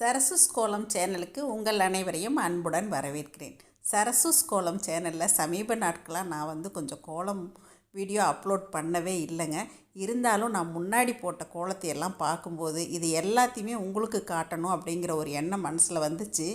சரசுஸ் கோலம் சேனலுக்கு உங்கள் அனைவரையும் அன்புடன் வரவேற்கிறேன். சரசுஸ் கோலம் சேனலில் சமீப நாட்களாக நான் வந்து கொஞ்சம் கோலம் வீடியோ அப்லோட் பண்ணவே இல்லைங்க. இருந்தாலும் நான் முன்னாடி போட்ட கோலத்தை எல்லாம் பார்க்கும்போது இது எல்லாத்தையுமே உங்களுக்கு காட்டணும் அப்படிங்கிற ஒரு எண்ணம் மனசில் வந்துச்சு.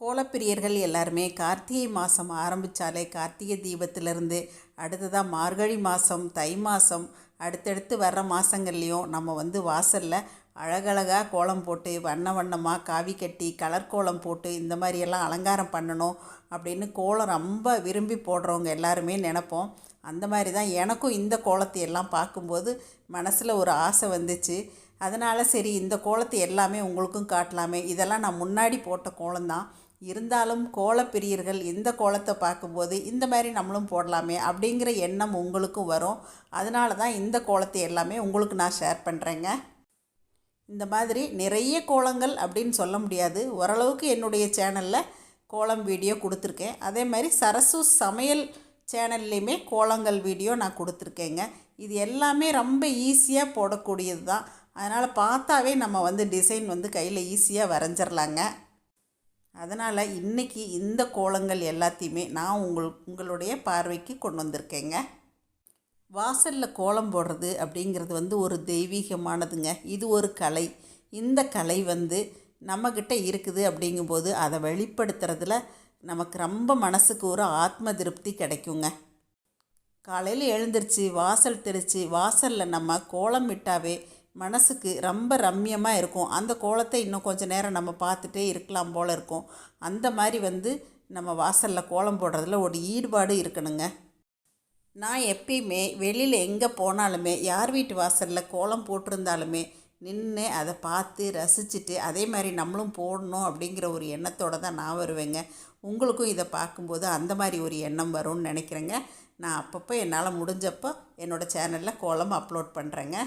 கோலப்பிரியர்கள் எல்லாருமே கார்த்திகை மாதம் ஆரம்பித்தாலே கார்த்திகை தீபத்திலிருந்து அடுத்ததாக மார்கழி மாதம் தை மாதம் அடுத்தடுத்து வர்ற மாதங்கள்லேயும் நம்ம வந்து வாசலில் அழகழகாக கோலம் போட்டு வண்ண வண்ணமாக காவி கட்டி கலர் கோலம் போட்டு இந்த மாதிரியெல்லாம் அலங்காரம் பண்ணணும் அப்படின்னு கோலம் ரொம்ப விரும்பி போடுறவங்க எல்லாருமே நினப்போம். அந்த மாதிரி தான் எனக்கும் இந்த கோலத்தை எல்லாம் பார்க்கும்போது மனசில் ஒரு ஆசை வந்துச்சு. அதனால் சரி இந்த கோலத்தை எல்லாமே உங்களுக்கும் காட்டலாமே. இதெல்லாம் நான் முன்னாடி போட்ட கோலம்தான் இருந்தாலும் கோலப்பிரியர்கள் இந்த கோலத்தை பார்க்கும்போது இந்த மாதிரி நம்மளும் போடலாமே அப்படிங்கிற எண்ணம் உங்களுக்கும் வரும். அதனால தான் இந்த கோலத்தை எல்லாமே உங்களுக்கு நான் ஷேர் பண்ணுறேங்க இந்த மாதிரி நிறைய கோலங்கள் அப்படின்னு சொல்ல முடியாது. ஓரளவுக்கு என்னுடைய சேனலில் கோலம் வீடியோ கொடுத்துருக்கேன். அதே மாதிரி சரசு சமையல் சேனல்லையுமே கோலங்கள் வீடியோ நான் கொடுத்துருக்கேங்க. இது எல்லாமே ரொம்ப ஈஸியாக போடக்கூடியது தான். அதனால் பார்த்தாவே நம்ம வந்து டிசைன் வந்து கையில் ஈஸியாக வரைஞ்சிடலாங்க அதனால் இன்றைக்கி இந்த கோலங்கள் எல்லாத்தையுமே நான் உங்கள் உங்களுடைய பார்வைக்கு கொண்டு வந்திருக்கேங்க. வாசலில் கோலம் போடுறது அப்படிங்கிறது வந்து ஒரு தெய்வீகமானதுங்க. இது ஒரு கலை. இந்த கலை வந்து நம்மக்கிட்ட இருக்குது அப்படிங்கும்போது அதை வெளிப்படுத்துறதுல நமக்கு ரொம்ப மனசுக்கு ஒரு ஆத்ம திருப்தி கிடைக்குங்க. காலையில் எழுந்திரிச்சு வாசல் தெளித்து வாசலில் நம்ம கோலம் விட்டாவே மனசுக்கு ரொம்ப ரம்யமாக இருக்கும். அந்த கோலத்தை இன்னும் கொஞ்சம் நேரம் நம்ம பார்த்துட்டே இருக்கலாம் போல் இருக்கும். அந்த மாதிரி வந்து நம்ம வாசலில் கோலம் போடுறதுல ஒரு ஈடுபாடு இருக்கணுங்க. நான் எப்பயுமே வெளியில் எங்கே போனாலுமே யார் வீட்டு வாசலில் கோலம் போட்டிருந்தாலுமே நின்று அதை பார்த்து ரசிச்சுட்டு அதே மாதிரி நம்மளும் போடணும் அப்படிங்கிற ஒரு எண்ணத்தோடு தான் நான் வருவேங்க. உங்களுக்கும் இதை பார்க்கும்போது அந்த மாதிரி ஒரு எண்ணம் வரும்னு நினைக்கிறேங்க. நான் அப்பப்போ என்னால் முடிஞ்சப்போ என்னோடய சேனலில் கோலம் அப்லோட் பண்ணுறேங்க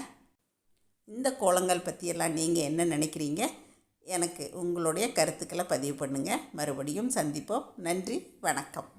இந்த கோலங்கள் பற்றியெல்லாம் நீங்கள் என்ன நினைக்கிறீங்க? எனக்கு உங்களுடைய கருத்துக்களை பதிவு பண்ணுங்கள் மறுபடியும் சந்திப்போம். நன்றி. வணக்கம்.